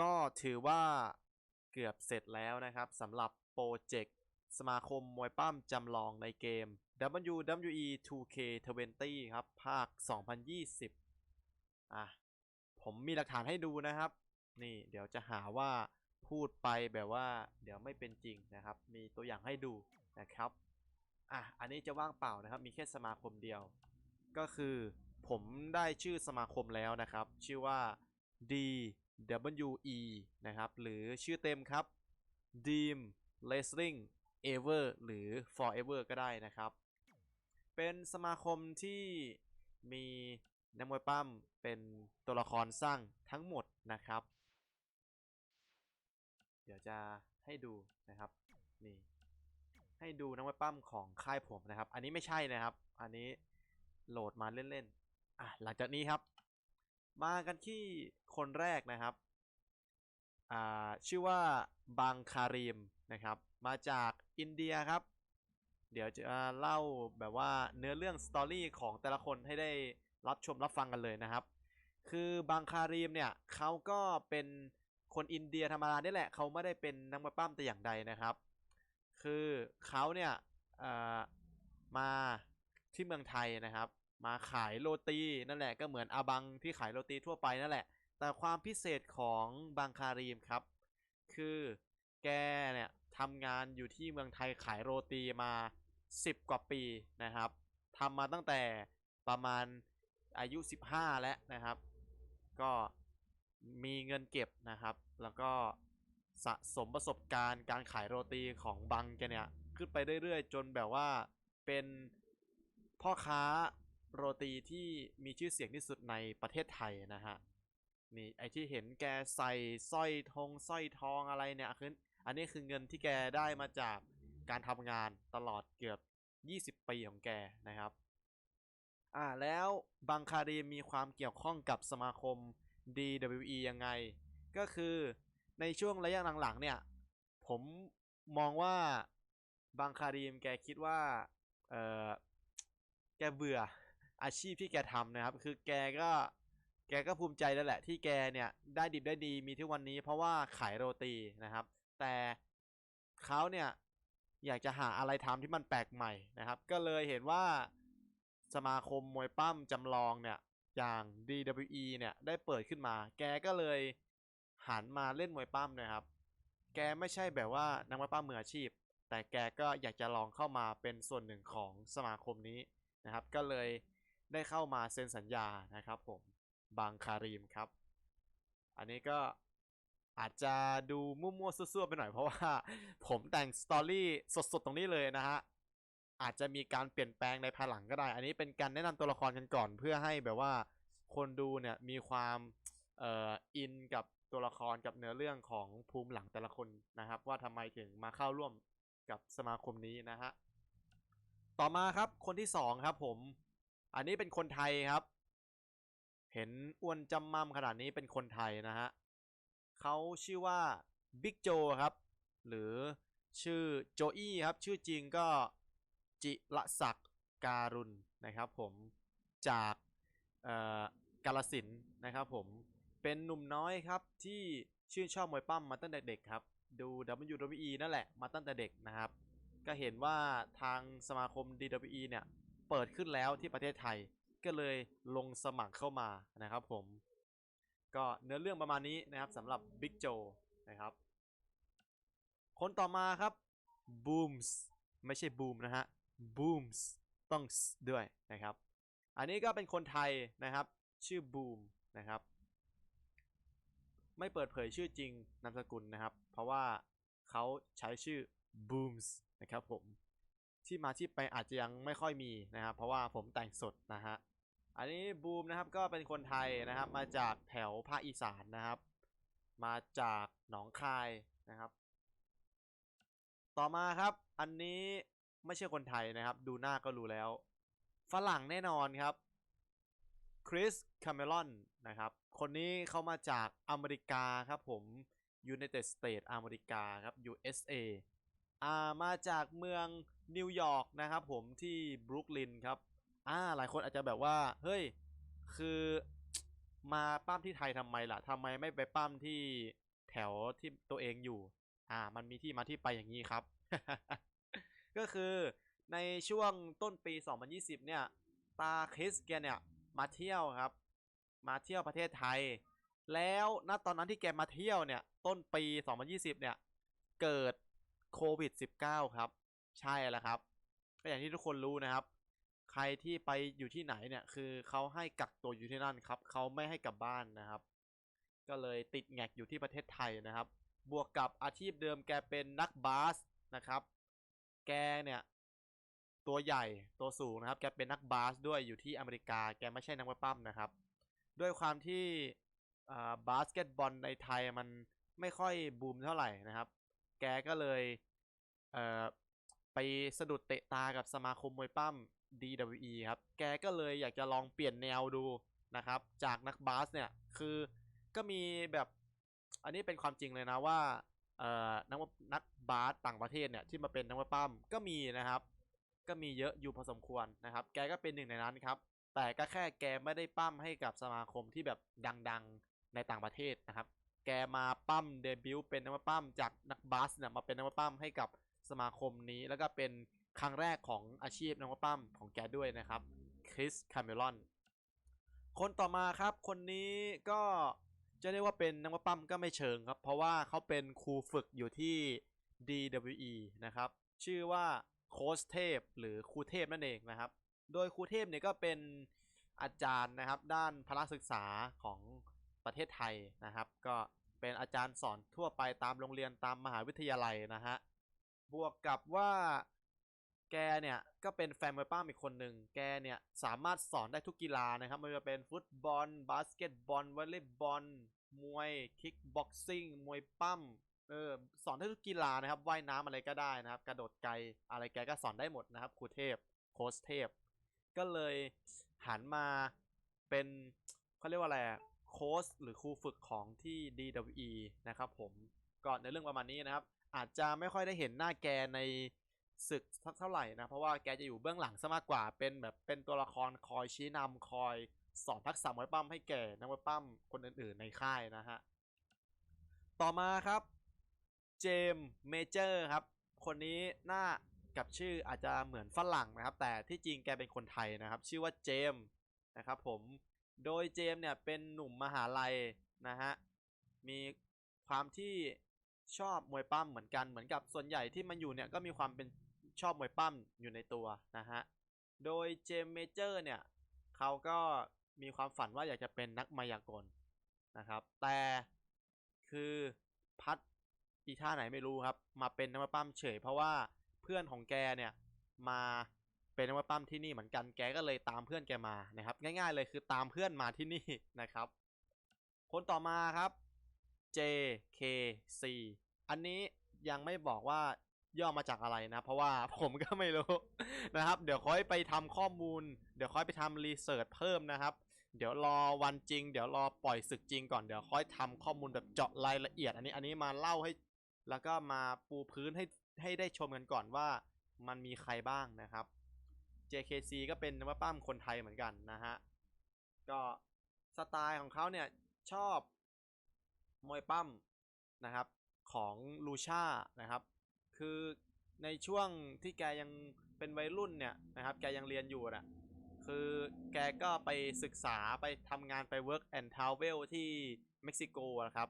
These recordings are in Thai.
ก็ถือว่าเกือบเสร็จแล้วนะครับสำหรับโปรเจกต์สมาคมมวยปั้มจำลองในเกม WWE 2K20 ครับ ภาค 2020 อะ ผมมีหลักฐานให้ดูนะครับ นี่เดี๋ยวจะหาว่าพูดไปแบบว่า เดี๋ยวไม่เป็นจริงนะครับ มีตัวอย่างให้ดูนะครับ อะ อันนี้จะว่างเปล่านะครับ มีแค่สมาคมเดียว ก็คือผมได้ชื่อสมาคมแล้วนะครับ ชื่อว่า D w.e. นะครับ หรือชื่อเต็มครับ Dream Wrestling Ever หรือ Forever ก็ได้นะครับ เป็นสมาคมที่มีนักมวยปั้มเป็นตัวละครสร้างทั้งหมดนะครับ เดี๋ยวจะให้ดูนะครับนี่ให้ดูนักมวยปั้มของค่ายผมนะครับ อันนี้ไม่ใช่นะครับ อันนี้โหลดมาเล่นๆอะหลังจากนี้ครับ มากันที่คนแรกนะครับอ่าชื่อว่าบังคารีมนะครับ มาจากอินเดียครับ เดี๋ยวจะเล่าแบบว่าเนื้อเรื่องสตอรี่ของแต่ละคนให้ได้รับชมรับฟังกันเลยนะครับ คือบังคารีมเนี่ยเขาก็เป็นคนอินเดียธรรมดานี่แหละเขาไม่ได้เป็นนักมวยปั้มแต่อย่างใดนะครับ คือเขาเนี่ยมาที่เมืองไทยนะครับ มาขายโรตีนั่นแหละก็เหมือนอาบังที่ขายโรตีทั่วไปนั่นแหละ แต่ความพิเศษของบังคารีมครับ คือแกเนี่ยทำงานอยู่ที่เมืองไทยขายโรตีมา 10 กว่าปีนะครับทำมาตั้งแต่ประมาณอายุ 15 แล้วนะครับ ก็มีเงินเก็บนะครับ แล้วก็สะสมประสบการณ์การขายโรตีของบังแกเนี่ย ขึ้นไปเรื่อยๆ จนแบบว่าเป็นพ่อค้า โรตีที่มีชื่อเสียงที่สุดในประเทศไทยนะฮะนี่ไอที่เห็นแกใส่สร้อยทองสร้อยทองอะไรเนี่ยคืออันนี้คือเงินที่แกได้มาจากการทำงานตลอดเกือบ 20 ปีของแกนะครับ อ่าแล้วบังคารีมมีความเกี่ยวข้องกับสมาคม DWE ยังไง ก็คือในช่วงระยะหลังๆเนี่ย ผมมองว่าบังคารีมแกคิดว่า เออแกเบื่อ อาชีพที่แกทำนะครับ คือแกก็แกก็ภูมิใจแล้วแหละ ที่แกเนี่ยได้ดิบได้ดีมีทุกวันนี้ เพราะว่าขายโรตีนะครับ แต่เขาเนี่ยอยากจะหาอะไรทำที่มันแปลกใหม่นะครับ ก็เลยเห็นว่าสมาคมมวยปั้มจำลองเนี่ยอย่าง DWE เนี่ยได้เปิดขึ้นมา แกก็เลยหันมาเล่นมวยปั้มนะครับ แกไม่ใช่แบบว่านักมวยปั้มมืออาชีพ แต่แกก็อยากจะลองเข้ามาเป็นส่วนหนึ่งของสมาคมนี้นะครับ ก็เลย ได้เข้ามาเซ็นสัญญานะครับผมบังคารีมครับ อันนี้ก็อาจจะดูมั่วๆซั่วๆไปหน่อยเพราะว่าผมแต่งสตอรี่สดๆ ตรงนี้เลยนะฮะ อาจจะมีการเปลี่ยนแปลงในภายหลังก็ได้ อันนี้เป็นการแนะนำตัวละครกันก่อน เพื่อให้แบบว่าคนดูเนี่ยมีความเอ่ออินกับตัวละครกับเนื้อเรื่องของภูมิหลังแต่ละคนนะครับ ว่าทำไมถึงมาเข้าร่วมกับสมาคมนี้นะฮะ ต่อมาครับคนที่สองครับผม อันนี้เป็นคนไทยครับ เห็นอ้วนจำมั่มขนาดนี้เป็นคนไทยนะฮะเขาชื่อว่าบิ๊กโจครับ หรือชื่อโจอี้ครับ ชื่อจริงก็จิระศักดิ์การุณนะครับผมจากกาลสินนะครับผมเป็นหนุ่มน้อยครับที่ชื่นชอบมวยปั้มมาตั้งแต่เด็กครับ ดู WWE นั่นแหละมาตั้งแต่เด็กนะครับ ก็เห็นว่าทางสมาคม DWE เนี่ย เปิดขึ้นแล้วที่ประเทศไทยก็เลยลงสมัครเข้ามานะครับผม ก็เนื้อเรื่องประมาณนี้นะครับสำหรับ Big Joe นะครับ คนต่อมาครับ Booms ไม่ใช่ Boom นะฮะ Booms ต้องด้วยนะครับ อันนี้ก็เป็นคนไทยนะครับ ชื่อ Boom นะครับ ไม่เปิดเผยชื่อจริงนามสกุลนะครับ เพราะว่าเขาใช้ชื่อ Booms นะครับผม ที่มาที่ไปอาจจะยังไม่ค่อยมีนะครับ เพราะว่าผมแต่งสดนะฮะอันนี้บูมนะครับก็เป็นคนไทยนะครับ มาจากแถวภาคอีสานนะครับ มาจากหนองคายนะครับ ต่อมาครับอันนี้ไม่ใช่คนไทยนะครับ ดูหน้าก็รู้แล้ว ฝรั่งแน่นอนครับคริสคาเมลอนนะครับ คนนี้เขามาจากอเมริกาครับผม United States อเมริกาครับ USA อ่ามาจากเมืองนิวยอร์กนะครับผมที่บรุกลินครับอ่าหลายคนอาจจะแบบว่า เฮ้ย คือมาปั้มที่ไทยทำไมล่ะทำไมไม่ไปปั้มที่แถวที่ตัวเองอยู่ อ่า มันมีที่มาที่ไปอย่างนี้ครับ ก็คือในช่วงต้นปี 2020 เนี่ย ตาคริสแกเนี่ย มาเที่ยวครับ มาเที่ยวประเทศไทย แล้วณตอนนั้นที่แกมาเที่ยวเนี่ย ต้นปี 2020 เนี่ย เกิด โควิด -19 ครับ ใช่แล้วครับก็อย่างที่ทุกคนรู้นะครับ ใครที่ไปอยู่ที่ไหนเนี่ย คือเขาให้กักตัวอยู่ที่นั่นครับ เขาไม่ให้กลับบ้านนะครับ ก็เลยติดแงกอยู่ที่ประเทศไทยนะครับ บวกกับอาชีพเดิมแกเป็นนักบาสนะครับ แกเนี่ย ตัวใหญ่ตัวสูงนะครับ แกเป็นนักบาสด้วยอยู่ที่อเมริกา แกไม่ใช่นักวยปั้มนะครับ ด้วยความที่บาสเกตบอลในไทยมันไม่ค่อยบูมเท่าไหร่นะครับ แกก็เลยเอ่อไปสะดุดเตะตากับสมาคมมวยปั้ม DWE ครับ แกก็เลยอยากจะลองเปลี่ยนแนวดูนะครับ จากนักบาสเนี่ย คือก็มีแบบอันนี้เป็นความจริงเลยนะว่าเอ่อนักนักบาสต่างประเทศเนี่ยที่มาเป็นนักมวยปั้มก็มีนะครับ ก็มีเยอะอยู่พอสมควรนะครับ แกก็เป็นหนึ่งในนั้นครับ แต่ก็แค่แกไม่ได้ปั้มให้กับสมาคมที่แบบดัง ๆในต่างประเทศนะครับ แกมาปั้มเดบิวต์เป็นนักปั้มจากนักบาสเนี่ยมาเป็นนักปั้มให้กับสมาคมนี้ แล้วก็เป็นครั้งแรกของอาชีพนักปั้มของแกด้วยนะครับคริสคาเมลอนคนต่อมาครับคนนี้ก็จะเรียกว่าเป็นนักปั้มก็ไม่เชิงครับ เพราะว่าเขาเป็นครูฝึกอยู่ที่ DWE นะครับ ชื่อว่าโค้ชเทพหรือครูเทพนั่นเองนะครับ โดยครูเทพเนี่ยก็เป็นอาจารย์นะครับ ด้านพละศึกษาของ ประเทศไทยนะครับ ก็เป็นอาจารย์สอนทั่วไปตามโรงเรียนตามมหาวิทยาลัยนะฮะบวกกับว่าแกเนี่ย ก็เป็นแฟนมวยปั้มอีกคนหนึ่ง แกเนี่ย สามารถสอนได้ทุกกีฬานะครับไม่ว่าจะเป็นฟุตบอล บาสเกตบอลวอลเลย์บอล มวย คิกบ็อกซิ่ง มวยปั้ม เออ สอนได้ทุกกีฬานะครับ ว่ายน้ำอะไรก็ได้นะครับ กระโดดไกล อะไรแกก็สอนได้หมดนะครับ ครูเทพ โค้ชเทพ ก็เลยหันมาเป็นเขาเรียกว่าอะไร โค้ชหรือครูฝึกของที่ DWE นะครับผมก่อนในเรื่องประมาณนี้นะครับ อาจจะไม่ค่อยได้เห็นหน้าแกในศึกสักเท่าไหร่นะ เพราะว่าแกจะอยู่เบื้องหลังซะมากกว่าเป็นแบบเป็นตัวละครคอยชี้นำคอยสอนทักษะมวยปั้มให้แก่นักมวยปั้มคนอื่นๆในค่ายนะฮะ ต่อมาครับเจมเมเจอร์ครับ คนนี้หน้ากับชื่ออาจจะเหมือนฝรั่งนะครับ แต่ที่จริงแกเป็นคนไทยนะครับ ชื่อว่าเจมนะครับผม โดยเจมเนี่ยเป็นหนุ่มมหาลัยนะฮะ มีความที่ชอบมวยปั้มเหมือนกันเหมือนกับส่วนใหญ่ที่มันอยู่เนี่ยก็มีความเป็นชอบมวยปั้มอยู่ในตัวนะฮะ โดยเจมเมเจอร์เนี่ยเขาก็มีความฝันว่าอยากจะเป็นนักมายากลนะครับ แต่คือพัดอีท่าไหนไม่รู้ครับ มาเป็นนักมวยปั้มเฉยเพราะว่าเพื่อนของแกเนี่ยมา เป็นนักมวยปั้มที่นี่เหมือนกันแกก็เลยตามเพื่อนแกมานะครับ ง่าย ๆ เลยคือตามเพื่อนมาที่นี่นะครับ คนต่อมาครับ JKC อันนี้ยังไม่บอกว่าย่อมาจากอะไรนะ เพราะว่าผมก็ไม่รู้นะครับ เดี๋ยวค่อยไปทำข้อมูล เดี๋ยวค่อยไปทำรีเสิร์ชเพิ่มนะครับเดี๋ยวรอวันจริง เดี๋ยวรอปล่อยศึกจริงก่อนเดี๋ยวค่อยทำข้อมูลแบบเจาะรายละเอียด อันนี้อันนี้มาเล่าให้ แล้วก็มาปูพื้นให้ให้ได้ชมกันก่อนว่ามันมีใครบ้างนะครับ JKC ก็เป็นนักปั้มคนไทยเหมือนกันนะฮะ ก็สไตล์ของเขาเนี่ยชอบมวยปั้มนะครับของลูชานะครับ คือในช่วงที่แกยังเป็นวัยรุ่นเนี่ยนะครับ แกยังเรียนอยู่น่ะคือแกก็ไปศึกษาไปทำงานไป work and travel ที่เม็กซิโกนะครับ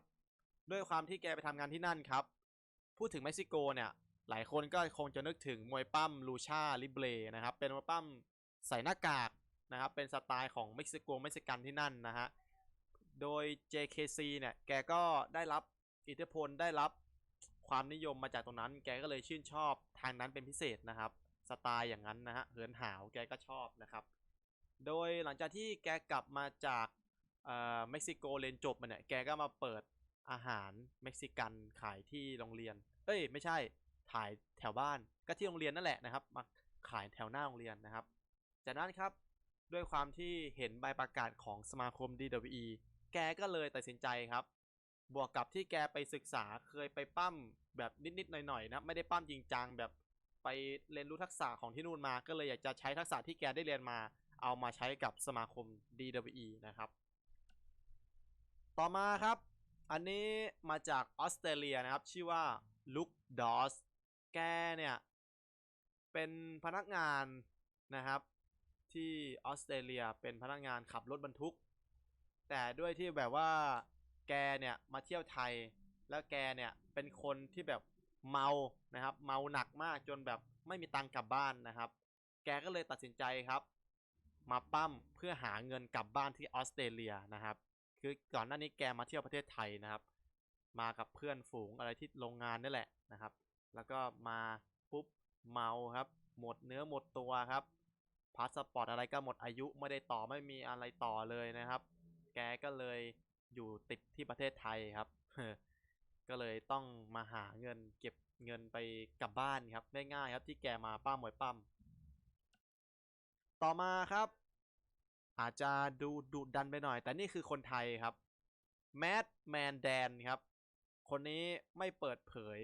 ด้วยความที่แกไปทำงานที่นั่นครับ พูดถึงเม็กซิโกเนี่ย หลายคนก็คงจะนึกถึงมวยปั้มลูชาลิเบรนะครับเป็นมวยปั้มใส่หน้ากากนะครับเป็นสไตล์ของเม็กซิโกเม็กซิกันที่นั่นนะฮะโดย JKC เนี่ยแกก็ได้รับอิทธิพลได้รับความนิยมมาจากตรงนั้น แกก็เลยชื่นชอบทางนั้นเป็นพิเศษนะครับสไตล์อย่างนั้นนะฮะเหินหาวแกก็ชอบนะครับโดยหลังจากที่แกกลับมาจากเอ่อเม็กซิโกเรียนจบมาเนี่ยแกก็มาเปิดอาหารเม็กซิกันขายที่โรงเรียน เอ้ยไม่ใช่ ขายแถวบ้านก็ที่โรงเรียนนั่นแหละนะครับมาขายแถวหน้าโรงเรียนนะครับ จากนั้นครับด้วยความที่เห็นใบประกาศของสมาคม DWE แกก็เลยตัดสินใจครับ บวกกับที่แกไปศึกษาเคยไปปั้มแบบนิดๆหน่อยๆนะไม่ได้ปั้มจริงจังแบบไปเรียนรู้ทักษะของที่นู่นมา ก็เลยอยากจะใช้ทักษะที่แกได้เรียนมา เอามาใช้กับสมาคม DWE นะครับ ต่อมาครับ อันนี้มาจากออสเตรเลียนะครับ ชื่อว่าลุคดอส แกเนี่ยเป็นพนักงานนะครับ ที่ออสเตรเลียเป็นพนักงานขับรถบรรทุก แต่ด้วยที่แบบว่าแกเนี่ยมาเที่ยวไทย แล้วแกเนี่ยเป็นคนที่แบบเมานะครับ เมาหนักมากจนแบบไม่มีตังค์กลับบ้านนะครับ แกก็เลยตัดสินใจครับ มาปั้มเพื่อหาเงินกลับบ้านที่ออสเตรเลียนะครับ คือก่อนหน้านี้แกมาเที่ยวประเทศไทยนะครับ มากับเพื่อนฝูงอะไรที่โรงงานนี่แหละนะครับ แล้วก็มาปุ๊บเมาครับ หมดเนื้อหมดตัวครับพาสปอร์ตอะไรก็หมดอายุไม่ได้ต่อไม่มีอะไรต่อเลยนะครับ แกก็เลยอยู่ติดที่ประเทศไทยครับ ก็เลยต้องมาหาเงินเก็บเงินไปกลับบ้านครับง่ายๆครับที่แกมาป้ามวยปั้มต่อมาครับ อาจจะดูดุดันไปหน่อย แต่นี่คือคนไทยครับแมดแมนแดนครับ คนนี้ไม่เปิดเผย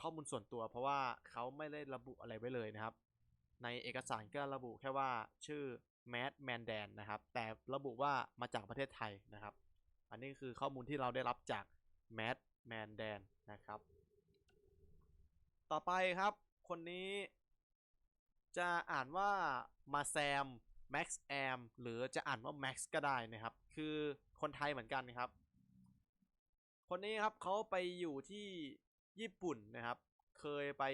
ข้อมูลส่วนตัว เพราะว่าเขาไม่ได้ระบุอะไรไว้เลยนะครับ ในเอกสารก็ระบุแค่ว่าชื่อแมดแมนแดนนะครับ แต่ระบุว่ามาจากประเทศไทยนะครับ อันนี้คือข้อมูลที่เราได้รับจากแมดแมนแดนนะครับ ต่อไปครับ คนนี้จะอ่านว่ามาแซม Max Am หรือจะอ่านว่า Max ก็ได้นะครับ คือคนไทยเหมือนกันนะครับ คนนี้ครับเขาไปอยู่ที่ ญี่ปุ่นนะครับ เคยไป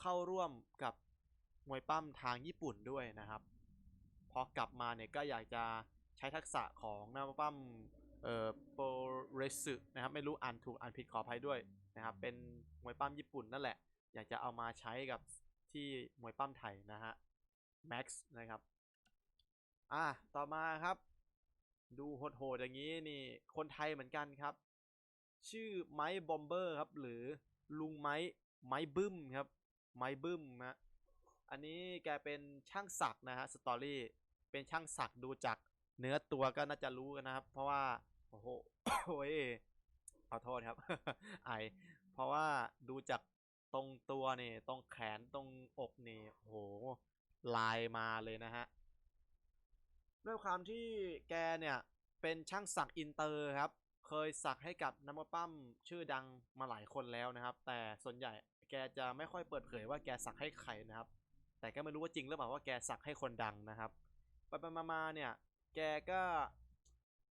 เข้าร่วมกับมวยปั้มทางญี่ปุ่นด้วยนะครับ พอกลับมาเนี่ยก็อยากจะใช้ทักษะของนักปั้มเอ่อโปเรสึนะครับไม่รู้อ่านถูกอ่านผิดขออภัยด้วยนะครับ เป็นมวยปั้มญี่ปุ่นนั่นแหละ อยากจะเอามาใช้กับที่มวยปั้มไทยนะฮะ Max นะครับอะต่อมาครับ ดูโหดๆอย่างนี้นี่คนไทยเหมือนกันครับ ชื่อไม้บอมเบอร์ครับ หรือลุงไม้ไม้บึ้มครับ ไม้บึ้มนะอันนี้แกเป็นช่างสักนะฮะสตอรี่เป็นช่างสักดูจากเนื้อตัวก็น่าจะรู้กันนะครับ เพราะว่า โอ้โหโอ้ยขอโทษครับ ไอ เพราะว่าดูจากตรงตัวนี่ตรงแขนตรงอกนี่โอ้โหลายมาเลยนะฮะ ด้วยความที่แกเนี่ย เป็นช่างสักอินเตอร์ครับ เคยสักให้กับนักมวยปั้มชื่อดังมาหลายคนแล้วนะครับ แต่ส่วนใหญ่แกจะไม่ค่อยเปิดเผยว่าแกสักให้ใครนะครับ แต่ก็ไม่รู้ว่าจริงหรือเปล่าว่าแกสักให้คนดังนะครับไปไปมามาเนี่ยแกก็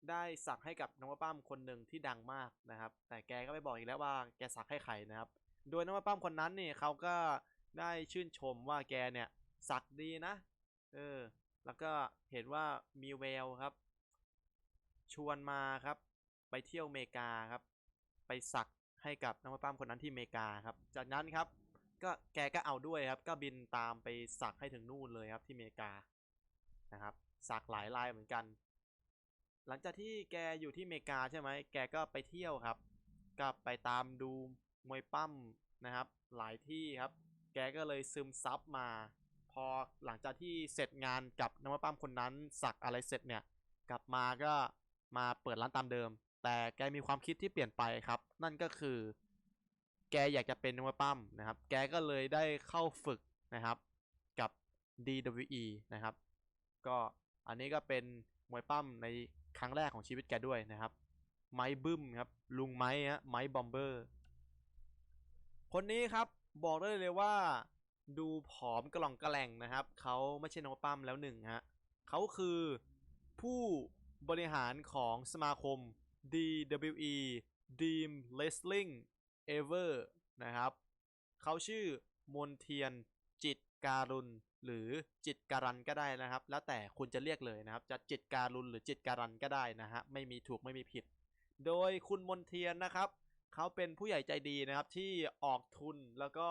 ได้สักให้กับนักมวยปั้มคนหนึ่งที่ดังมากนะครับ แต่แกก็ไม่บอกอีกแล้วว่าแกสักให้ใครนะครับ โดยนักมวยปั้มคนนั้นเนี่ยเขาก็ได้ชื่นชมว่าแกเนี่ยสักดีนะ เออ แล้วก็เห็นว่ามีแววครับ ชวนมาครับ ไปเที่ยวอเมริกาครับ ไปสักให้กับนักมวยปั้มคนนั้นที่อเมริกาครับ จากนั้นครับ ก็แกก็เอาด้วยครับ ก็บินตามไปสักให้ถึงนู่นเลยครับที่อเมริกานะครับ สักหลายลายเหมือนกัน หลังจากที่แกอยู่ที่อเมริกาใช่ไหมแกก็ไปเที่ยวครับ ก็ไปตามดูมวยปั้มนะครับ หลายที่ครับ แกก็เลยซึมซับมา พอหลังจากที่เสร็จงานกับนักมวยปั้มคนนั้น สักอะไรเสร็จเนี่ย กลับมาก็มาเปิดร้านตามเดิม แต่แกมีความคิดที่เปลี่ยนไปครับ นั่นก็คือ แกอยากจะเป็นนักมวยปั้มนะครับ แกก็เลยได้เข้าฝึกนะครับกับ DWE นะครับ ก็อันนี้ก็เป็นมวยปั้มในครั้งแรกของชีวิตแกด้วยนะครับ ไม้บึ้มครับ ลุงไม้ฮะไม้บอมเบอร์ คนนี้ครับบอกได้เลยว่า ดูผอมกระหล่องกระแหล่งนะครับ เขาไม่ใช่นักมวยปั้มแล้วหนึ่งฮะเขาคือผู้บริหารของสมาคม DWE Dream Wrestling Ever นะครับ เขาชื่อมนเทียนจิตการุณหรือจิตการันก็ได้นะครับ แล้วแต่คุณจะเรียกเลยนะครับ จะจิตการุณหรือจิตการันก็ได้นะฮะไม่มีถูกไม่มีผิด โดยคุณมนเทียนนะครับ เขาเป็นผู้ใหญ่ใจดีนะครับที่ออกทุนแล้วก็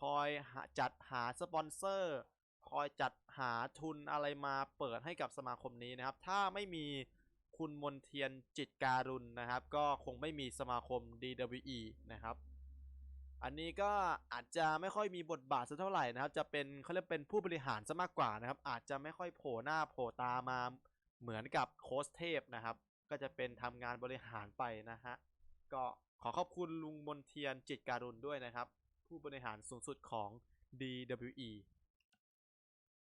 คอยจัดหาสปอนเซอร์คอยจัดหาทุนอะไรมาเปิดให้กับสมาคมนี้นะครับ ถ้าไม่มี คุณมนเทียนจิตการุณนะครับ ก็คงไม่มีสมาคม DWE นะครับ อันนี้ก็อาจจะไม่ค่อยมีบทบาทสักเท่าไหร่นะครับ จะเป็นเขาเรียกเป็นผู้บริหารซะมากกว่านะครับ อาจจะไม่ค่อยโผล่หน้าโผล่ตามาเหมือนกับโค้ชเทพนะครับ ก็จะเป็นทำงานบริหารไปนะฮะก็ขอขอบคุณลุงมนเทียนจิตการุณด้วยนะครับ ผู้บริหารสูงสุดของ DWE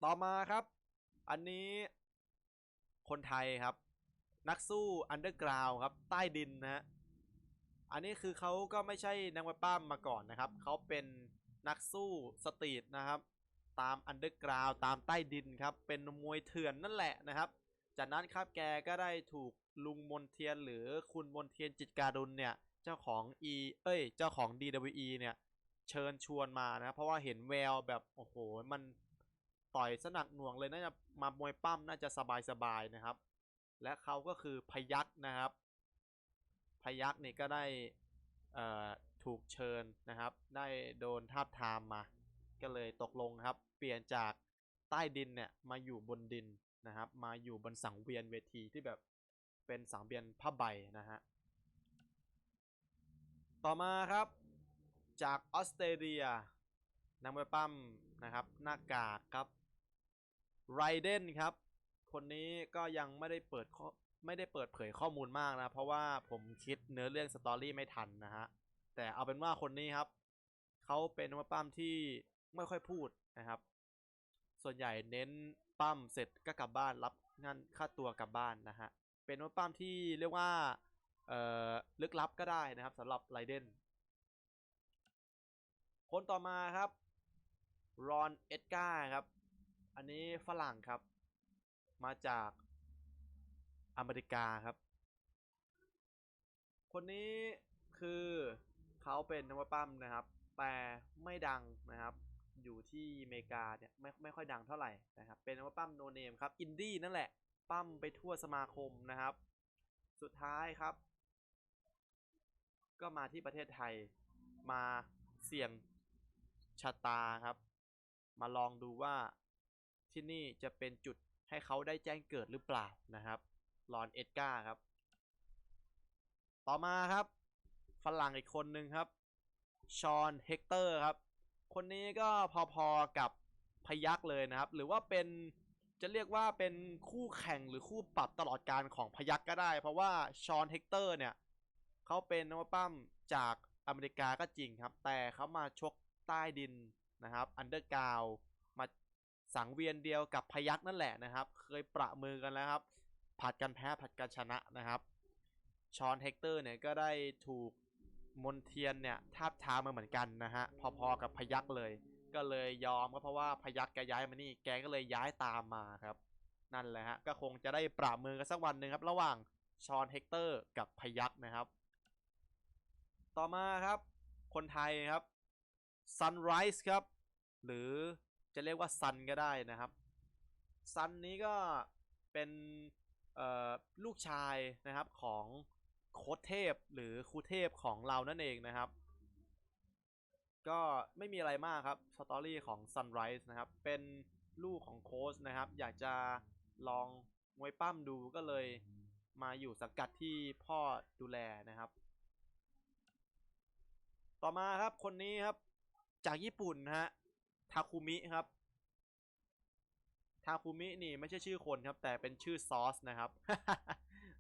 ต่อมาครับ อันนี้คนไทยครับ นักสู้อันเดอร์กราวครับใต้ดินนะฮะอันนี้คือเขาก็ไม่ใช่นักมวยป้ามมาก่อนนะครับเขาเป็นนักสู้สตรีทนะครับ ตามอันเดอร์กราวตามใต้ดินครับ เป็นมวยเถื่อนนั่นแหละนะครับ จากนั้นครับแกก็ได้ถูกลุงมนเทียนหรือคุณมนเทียนจิตการุณเนี่ย เจ้าของ E เอ้ย เจ้าของ DWE เนี่ย เชิญชวนมานะ เพราะว่าเห็นแววแบบ โอ้โห มันต่อยสนักหน่วงเลย น่าจะมามวยปั้มน่าจะสบายๆนะครับ และเขาก็คือพยักษ์นะครับ พยักษ์นี่ก็ได้ถูกเชิญนะครับ ได้โดนทาบทามมา ก็เลยตกลงครับ เปลี่ยนจากใต้ดินเนี่ยมาอยู่บนดินนะครับ มาอยู่บนสังเวียนเวทีที่แบบเป็นสังเวียนผ้าใบนะฮะ ต่อมาครับจากออสเตรเลียนักมวยปั้มนะครับ หน้ากากครับไรเดนครับ คนนี้ก็ยังไม่ได้เปิดข้อไม่ได้เปิดเผยข้อมูลมากนะ เพราะว่าผมคิดเนื้อเรื่องสตอรี่ไม่ทันนะฮะ แต่เอาเป็นว่าคนนี้ครับเขาเป็นมวยปั้มที่ไม่ค่อยพูดนะครับ ส่วนใหญ่เน้นปั้มเสร็จก็กลับบ้านรับงานค่าตัวกลับบ้านนะฮะ เป็นมวยปั้มที่เรียกว่าเอ่อลึกลับก็ได้นะครับสำหรับไรเดนคนต่อมาครับรอนเอ็ดการ์ครับ อันนี้ฝรั่งครับ มาจากอเมริกาครับ คนนี้คือเขาเป็นนักมวปั้มนะครับ แต่ไม่ดังนะครับ อยู่ที่อเมริกาเนี่ยไม่ไม่ค่อยดังเท่าไหร่นะครับ เป็นนักมวปั้มโนเนมครับ อินดี้นั่นแหละ ปั้มไปทั่วสมาคมนะครับ สุดท้ายครับ ก็มาที่ประเทศไทย มาเสี่ยงชะตาครับ มาลองดูว่าที่นี่จะเป็นจุด ให้เขาได้แจ้งเกิดหรือเปล่านะครับรอนเอ็ดการ์ครับ ต่อมาครับฝรั่งอีกคนหนึ่งครับชอนเฮกเตอร์ครับ คนนี้ก็พอๆกับพยักเลยนะครับ หรือว่าเป็นจะเรียกว่าเป็นคู่แข่งหรือคู่ปรับตลอดการของพยักก็ได้ เพราะว่าชอนเฮกเตอร์เนี่ยเขาเป็นนักมวปั้มจากอเมริกาก็จริงครับ แต่เขามาชกใต้ดินนะครับอันเดอร์กราว สังเวียนเดียวกับพยักนั่นแหละนะครับ เคยประมือกันแล้วครับ ผัดกันแพ้ผัดกันชนะนะครับ ชอนเฮกเตอร์เนี่ยก็ได้ถูกมนเทียนเนี่ยทาบทามมาเหมือนกันนะฮะพอๆกับพยักเลย ก็เลยยอมก็เพราะว่าพยักแกย้ายมานี่แกก็เลยย้ายตามมาครับ นั่นแหละฮะก็คงจะได้ปราบมือกันสักวันหนึ่งครับ ระหว่างชอนเฮกเตอร์กับพยักนะครับ ต่อมาครับ คนไทยครับ Sunrise ครับ หรือ จะเรียกว่าซันก็ได้นะครับซันนี้ก็เป็นลูกชายนะครับของโค้ชเทพหรือครูเทพของเรานั่นเองนะครับ ก็ไม่มีอะไรมากครับสตอรี่ของ Sunrise นะครับ เป็นลูกของโค้ชนะครับ อยากจะลองมวยปั้มดูก็เลยมาอยู่สังกัดที่พ่อดูแลนะครับ ต่อมาครับคนนี้ครับจากญี่ปุ่นนะฮะ ทาคุมิครับ ทาคุมินี่ไม่ใช่ชื่อคนครับ แต่เป็นชื่อซอสนะครับ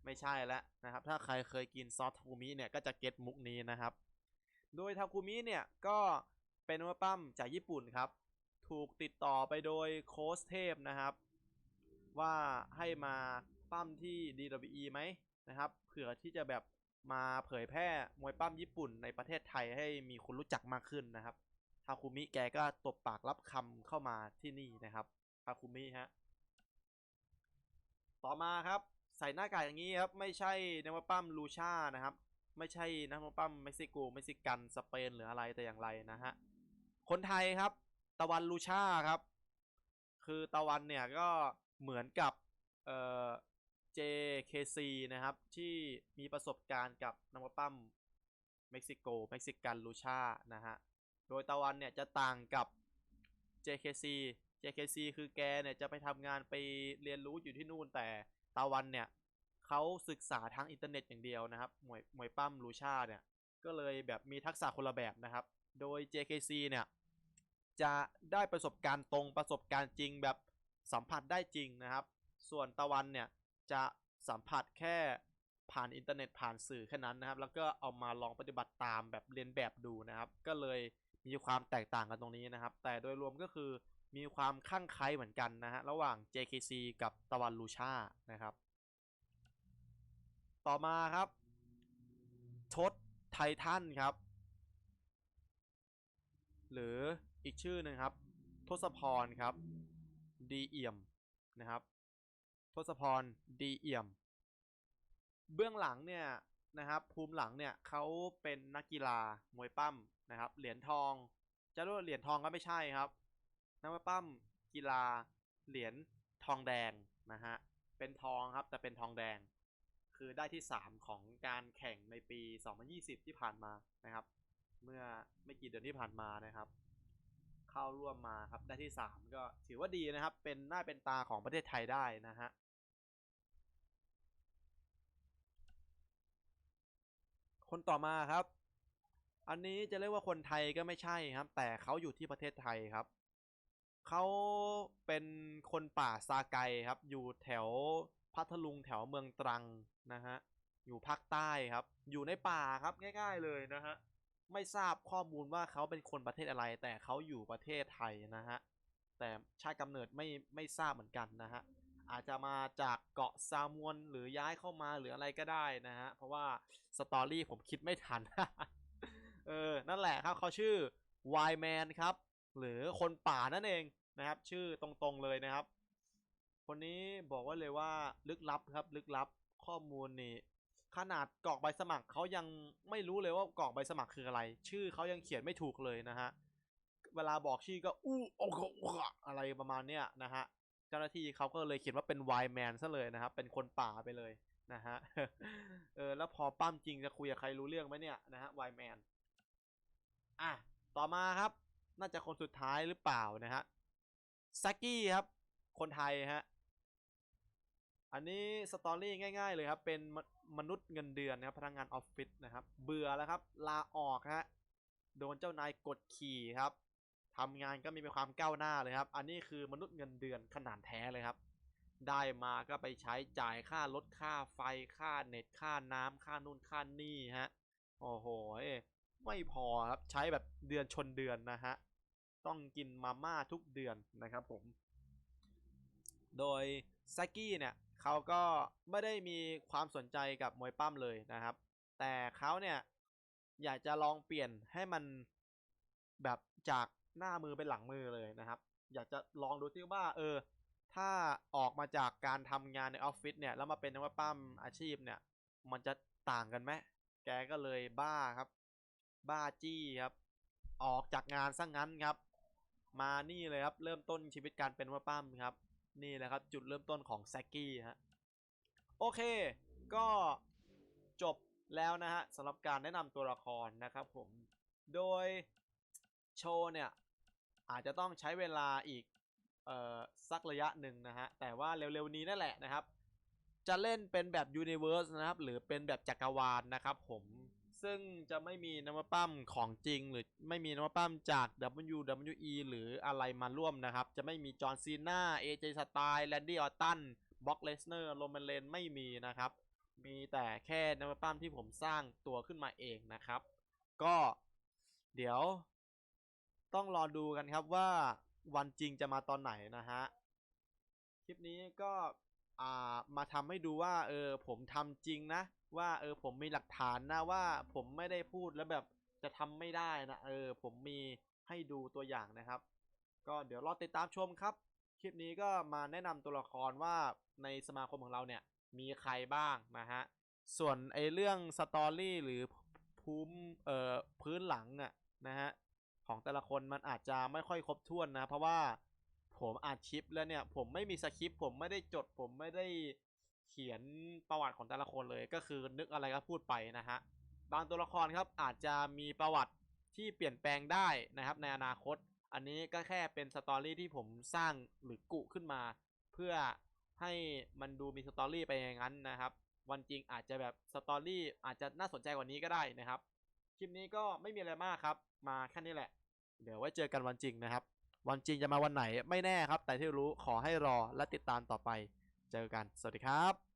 ไม่ใช่แล้วนะครับ ถ้าใครเคยกินซอสทาคุมิเนี่ยก็จะเก็ตมุกนี้นะครับ โดยทาคุมิเนี่ยก็เป็นนักปั้มจากญี่ปุ่นครับ ถูกติดต่อไปโดยโค้ชเทพนะครับ ว่าให้มาปั้มที่ DWE ไหมนะครับ เผื่อที่จะแบบมาเผยแพร่มวยปั้มญี่ปุ่นในประเทศไทยให้มีคนรู้จักมากขึ้นนะครับ ทาคุมิแกก็ตบปากรับคำเข้ามาที่นี่นะครับทาคุมิฮะต่อมาครับใส่หน้ากากอย่างนี้ครับ ไม่ใช่นักมวยปั้มลูชานะครับ ไม่ใช่นักมวยปั้มเม็กซิโกเม็กซิกันสเปนหรืออะไรแต่อย่างไรนะฮะคนไทยครับ ตะวันลูชาครับ คือตะวันเนี่ยก็เหมือนกับเอ่อ JKC นะครับ ที่มีประสบการณ์กับนักมวยปั้มเม็กซิโกเม็กซิกันลูชานะฮะ โดยตะวันเนี่ยจะต่างกับ JKC JKC คือแกเนี่ยจะไปทำงานไปเรียนรู้อยู่ที่นู่นแต่ตะวันเนี่ยเขาศึกษาทางอินเทอร์เน็ตอย่างเดียวนะครับหมวยมวยปั้มลูชาเนี่ยก็เลยแบบมีทักษะคนละแบบนะครับ โดย JKC เนี่ยจะได้ประสบการณ์ตรงประสบการณ์จริงแบบสัมผัสได้จริงนะครับ ส่วนตะวันเนี่ยจะสัมผัสแค่ผ่านอินเทอร์เน็ตผ่านสื่อแค่นั้นนะครับ แล้วก็เอามาลองปฏิบัติตามแบบเรียนแบบดูนะครับ ก็เลย มีความแตกต่างกันตรงนี้นะครับ แต่โดยรวมก็คือมีความข้างไคล้เหมือนกันนะฮะระหว่าง JKC กับตะวันลูชานะครับ ต่อมาครับทศไททันครับ หรืออีกชื่อหนึ่งครับ ทศพรครับ ดีเอี่ยมนะครับ ทศพรดีเอี่ยม เบื้องหลังเนี่ยนะครับ ภูมิหลังเนี่ยเขาเป็นนักกีฬามวยปั้ม นะครับ เหรียญทองจะรียกว่าเหรียญทองก็ไม่ใช่ครับนักมวยปั้มกีฬาเหรียญทองแดงนะฮะเป็นทองครับแต่เป็นทองแดง คือได้ที่ 3 ของการแข่งในปี 2020 ที่ผ่านมานะครับ เมื่อไม่กี่เดือนที่ผ่านมานะครับ เข้าร่วมมาครับได้ที่ 3 ก็ถือว่าดีนะครับ เป็นหน้าเป็นตาของประเทศไทยได้นะฮะคนต่อมาครับ อันนี้จะเรียกว่าคนไทยก็ไม่ใช่ครับ แต่เขาอยู่ที่ประเทศไทยครับ เขาเป็นคนป่าซาไกครับ อยู่แถวพัทลุงแถวเมืองตรังนะฮะ อยู่ภาคใต้ครับ อยู่ในป่าครับง่าย ๆเลยนะฮะ ไม่ทราบข้อมูลว่าเขาเป็นคนประเทศอะไร แต่เขาอยู่ประเทศไทยนะฮะ แต่ชาติกำเนิดไม่ไม่ทราบเหมือนกันนะฮะ อาจจะมาจากเกาะซามวนหรือย้ายเข้ามาหรืออะไรก็ได้นะฮะ เพราะว่าสตอรี่ผมคิดไม่ทัน เออ นั่นแหละครับเขาชื่อ Y Man ครับ หรือคนป่านั่นเองนะครับ ชื่อตรงๆเลยนะครับ คนนี้บอกว่าเลยว่าลึกลับครับ ลึกลับข้อมูลนี่ขนาดกรอกใบสมัครเขายังไม่รู้เลยว่ากรอกใบสมัครคืออะไร ชื่อเขายังเขียนไม่ถูกเลยนะฮะเวลาบอกชื่อก็อู้โอ้โหอะไรประมาณเนี้ยนะฮะเจ้าหน้าที่เขาก็เลยเขียนว่าเป็นไวแมนซะเลยนะครับ เป็นคนป่าไปเลยนะฮะเออแล้วพอปั้มจริงจะคุยกับใครรู้เรื่องไหมเนี่ยนะฮะไวแมน อะต่อมาครับ น่าจะคนสุดท้ายหรือเปล่านะฮะซักกี้ครับ คนไทยฮะอันนี้สตอรี่ง่าย ๆ เลยครับ เป็นมนุษย์เงินเดือนนะครับพนักงานออฟฟิศนะครับ เบื่อแล้วครับ ลาออกฮะโดนเจ้านายกดขี่ครับทำงานก็ไมมีความก้าวหน้าเลยครับ อันนี้คือมนุษย์เงินเดือนขนาดแท้เลยครับ ได้มาก็ไปใช้จ่ายค่ารถค่าไฟค่าเน็ตค่าน้ำค่านู่นค่านี่ฮะโอ้โห ไม่พอครับใช้แบบเดือนชนเดือนนะฮะต้องกินมาม่าทุกเดือนนะครับผม โดยซากี้เนี่ยเขาก็ไม่ได้มีความสนใจกับมวยปั้มเลยนะครับ แต่เขาเนี่ยอยากจะลองเปลี่ยนให้มันแบบจากหน้ามือเป็นหลังมือเลยนะครับ อยากจะลองดูซิว่าเออ ถ้าออกมาจากการทำงานในออฟฟิศเนี่ยแล้วมาเป็นนักมวยปั้มอาชีพเนี่ย มันจะต่างกันไหมแกก็เลยบ้าครับ บ้าจี้ครับ ออกจากงานซะงงั้นครับ มานี่เลยครับ เริ่มต้นชีวิตการเป็นนักมวยปั้มครับ นี่แหละครับจุดเริ่มต้นของแซกกี้ฮะโอเค ก็จบแล้วนะฮะสำหรับการแนะนำตัวละครนะครับผม โดยโชว์เนี่ย อาจจะต้องใช้เวลาอีกเอ่อสักระยะหนึ่งนะฮะ แต่ว่าเร็วๆนี้นั่นแหละนะครับ จะเล่นเป็นแบบ Universe นะครับ หรือเป็นแบบจักรวาลนะครับผม ซึ่งจะไม่มีนวัตปั้มของจริง หรือไม่มีนวัตปั้มจาก WWE หรืออะไรมาร่วมนะครับ จะไม่มีจอห์นซีนาเอเจสไตล์แลนดี้ออตตันบ็อกเลสเนอร์โรแมนเลนไม่มีนะครับ มีแต่แค่นวัตปั้มที่ผมสร้างตัวขึ้นมาเองนะครับ ก็เดี๋ยวต้องรอดูกันครับว่าวันจริงจะมาตอนไหนนะฮะ คลิปนี้ก็อ่ามาทำให้ดูว่าเออผมทำจริงนะ ว่าเออผมมีหลักฐานนะว่าผมไม่ได้พูดแล้วแบบจะทำไม่ได้นะเออผมมีให้ดูตัวอย่างนะครับ ก็เดี๋ยวรอติดตามชมครับ คลิปนี้ก็มาแนะนำตัวละครว่าในสมาคมของเราเนี่ยมีใครบ้างนะฮะส่วนไอเรื่องสตอรี่หรือภูมิเอ่อพื้นหลังอะนะฮะของแต่ละคนมันอาจจะไม่ค่อยครบถ้วนนะ เพราะว่าผมอัดคลิปแล้วเนี่ยผมไม่มีสคริปต์ผมไม่ได้จดผมไม่ได้ เขียนประวัติของแต่ละคนเลยก็คือนึกอะไรก็พูดไปนะฮะบางตัวละครครับอาจจะมีประวัติที่เปลี่ยนแปลงได้นะครับในอนาคต อันนี้ก็แค่เป็นสตอรี่ที่ผมสร้างหรือกุขึ้นมา เพื่อให้มันดูมีสตอรี่ไปอย่างนั้นนะครับ วันจริงอาจจะแบบสตอรี่อาจจะน่าสนใจกว่านี้ก็ได้นะครับ คลิปนี้ก็ไม่มีอะไรมากครับ มาแค่นี้แหละ เดี๋ยวไว้เจอกันวันจริงนะครับ วันจริงจะมาวันไหนไม่แน่ครับ แต่ที่รู้ขอให้รอและติดตามต่อไป เจอกัน สวัสดีครับ